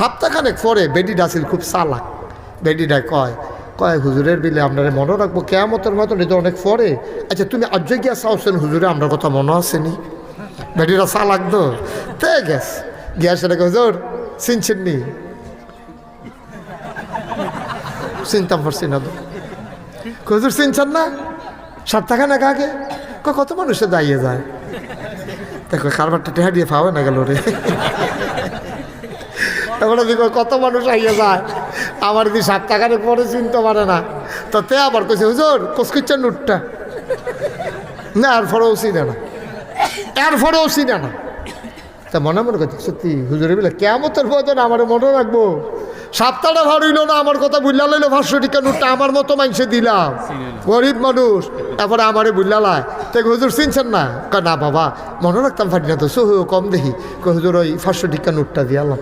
সপ্তাহখানেক পরে বেডি ডাসিল খুব চালাক। বেডিটা কয় কয়, হুজুরের বিলে আপনারা মনে রাখব, কেয়ামতের মতন এটা অনেক পরে। আচ্ছা তুমি আজ গিয়া চাওছেন হুজুরে আপনার কথা মনে আসেনি বেডিটা চালাক তো। তে গেছ গিয়া সেটাকে হুজুর, চিনছেন নি? চিনতাম পারছি না তো। হুজুর, চিনছেন না? সপ্তাহখানেক আগে। কত মানুষে দাঁড়িয়ে যায়? দেখো, কারবারটা টেহা দিয়ে পাবে না গেল রে। এবারে দেখো কত মানুষ আইয়া যায়? আমার যদি টাকার পরে চিনতে পারে না। তো তে আবার কইছে, হুজুর, কসকিচ্ছেন নোটটা। না আর ফরেও চিনে না। এর ফরেও চিনে না। তা মনে মনে করছে, সত্যি, হুজুরে বলে কেমতের বদন আমার মনে রাখব। সপ্তাহটা ভার হইল না, আমার কথা বুঝলা লইলো ভাষ্য টিকা নোটটা আমার মতো মানুষে দিলাম। গরিব মানুষ তারপরে আমারে বুঝলালায় তো হুজুর, চিনছেন না? না, বাবা, মনে রাখতাম পারি না তো সহ কম দেখি। হুজুর, ওই ফার্স্ট টিকা নোটটা দিয়ালাম